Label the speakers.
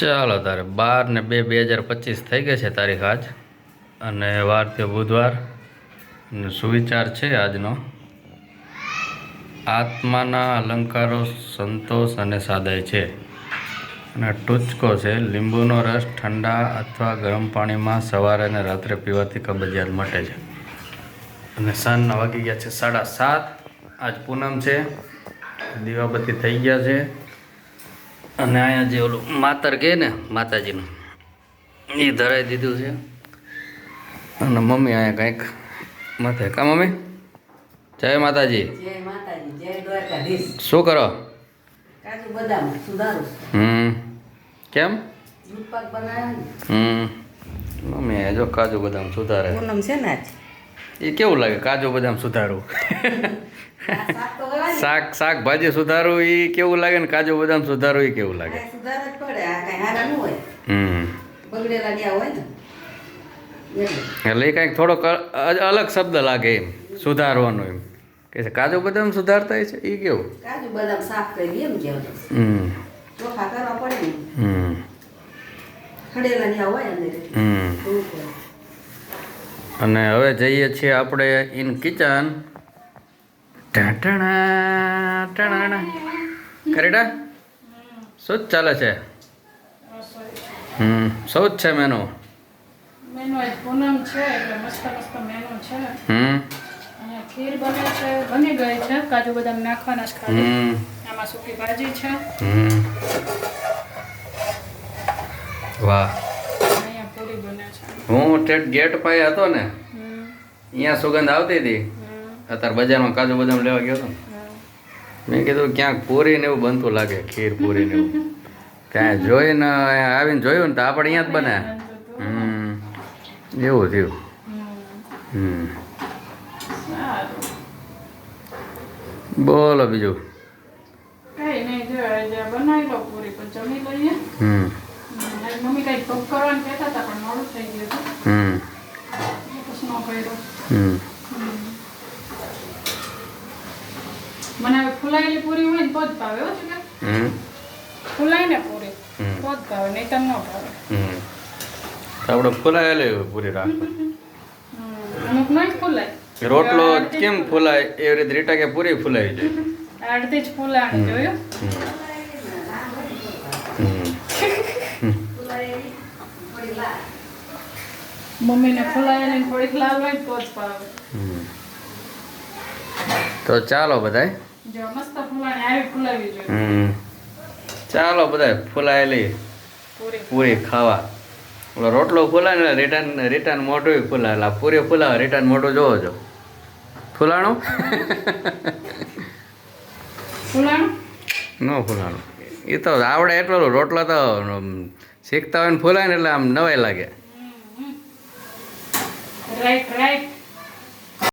Speaker 1: ચાલો તારે બાર ને બે બે હજાર પચીસ થઈ ગઈ છે તારીખ આજ. અને વાર તે બુધવાર. સુવિચાર છે આજનો. આત્માના અલંકારો સંતોષ અને સાદાય છે. અને ટૂચકો છે, લીંબુનો રસ ઠંડા અથવા ગરમ પાણીમાં સવારે અને રાત્રે પીવાથી કબજિયાત મટે છે. અને સાંજના વાગી ગયા છે સાડા સાત. આજ પૂનમ છે. દીવાબત્તી થઈ ગયા છે. અને અહીંયા જે ઓલું માતર કહે ને માતાજીનું એ ધરાવી દીધું છે. અને મમ્મી અહીંયા કંઈક માથે કા મમ્મી? જય માતાજી. શું કરો? હમ. કેમ? હમ. મમ્મી જો કાજુ બદામ સુધારે.
Speaker 2: પૂનમ છે ને
Speaker 1: એ કેવું લાગે? કાજુ બદામ સુધારવું
Speaker 2: શાક
Speaker 1: શાકભાજી સુધારવું એ કેવું લાગે ને કાજુ બદામ સુધારવું એ કેવું લાગે? હમ.
Speaker 2: એટલે
Speaker 1: એ કંઈક થોડોક અલગ શબ્દ લાગે એમ સુધારવાનો એમ. કે છે કાજુ બદામ સુધારતા છે? એ કેવું?
Speaker 2: કાજુ બદામ સાફ કરી એમ કેવું
Speaker 1: હમ.
Speaker 2: ચોખા કરવા પડે ને.
Speaker 1: હમ.
Speaker 2: ખડેલા જ્યાં હોય અંદર.
Speaker 1: હમ. અને હવે જઈએ છીએ આપણે ઇન કિચન ટાટણા ટાણા કરેડા શું જ ચાલે છે? હમ શું જ છે મેનુ હમ.
Speaker 3: ખીર બને છે બની ગઈ છે. કાજુ બદામ નાખવાના છે ખાલી. આમાં સૂકી ભાજી છે.
Speaker 1: હમ. વાહ. હું ઠેઠ ગેટ પાસે હતો ને અહીંયા સુગંધ આવતી હતી. અત્યારે બજારમાં કાજુ બદામ લેવા ગયો હતો મેં કીધું ક્યાંક પૂરી ને એવું બનતું લાગે ખીર પૂરી ને એવું. ત્યાં જોઈને અહીંયા આવીને જોયું ને તો આપણે અહીંયા જ બને. હમ. એવું થયું.
Speaker 3: હમ.
Speaker 1: બોલો બીજું.
Speaker 3: કઈ નહીં જો બનાવી લો પૂરી પણ જમી લઈએ.
Speaker 1: હમ
Speaker 3: હમ, આજ મમ્મી કંઈક ટોપ કરવાનું કહેતા હતા પણ મોડું થઈ ગયું હતું
Speaker 1: હમ. હમ.
Speaker 3: મને હવે ફુલાયેલી પૂરી હોય ને તો જ ભાવે હો છે
Speaker 1: હમ.
Speaker 3: ફુલાય ને પૂરી તો જ ભાવે નહીં તો ન ભાવે.
Speaker 1: હમ. આપણે ફૂલાયેલી પૂરી રાખો
Speaker 3: અમુક નહીં ફૂલાય.
Speaker 1: રોટલો કેમ ફૂલાય? એવી રીતે રીટા કે પૂરી ફુલાવી જાય.
Speaker 3: અડધી જ ફૂલાણી જોયું
Speaker 1: હમ.
Speaker 3: મમ્મીને ફૂલાયેલી ને થોડીક લાલ હોય તો જ ભાવે
Speaker 1: તો ચાલો બધાય.
Speaker 3: જો મસ્ત ફૂલાણી આવી ફૂલાવી જોઈએ.
Speaker 1: ચાલો બધાય ફૂલાયેલી.
Speaker 3: પૂરી.
Speaker 1: પૂરી ખાવા. ઓલો રોટલો ફૂલાય ને રિટર્ન રિટર્ન મોટું ફૂલાય. એટલે પૂરી ફૂલાવે રિટર્ન મોટું જોવો છો ફૂલાણું?
Speaker 3: ફૂલાણું?
Speaker 1: ન ફૂલાણું. એ તો આવડે એટલો રોટલો તો શીખતા હોય ને ફૂલાય ને એટલે આમ નવાય લાગે.
Speaker 3: Right right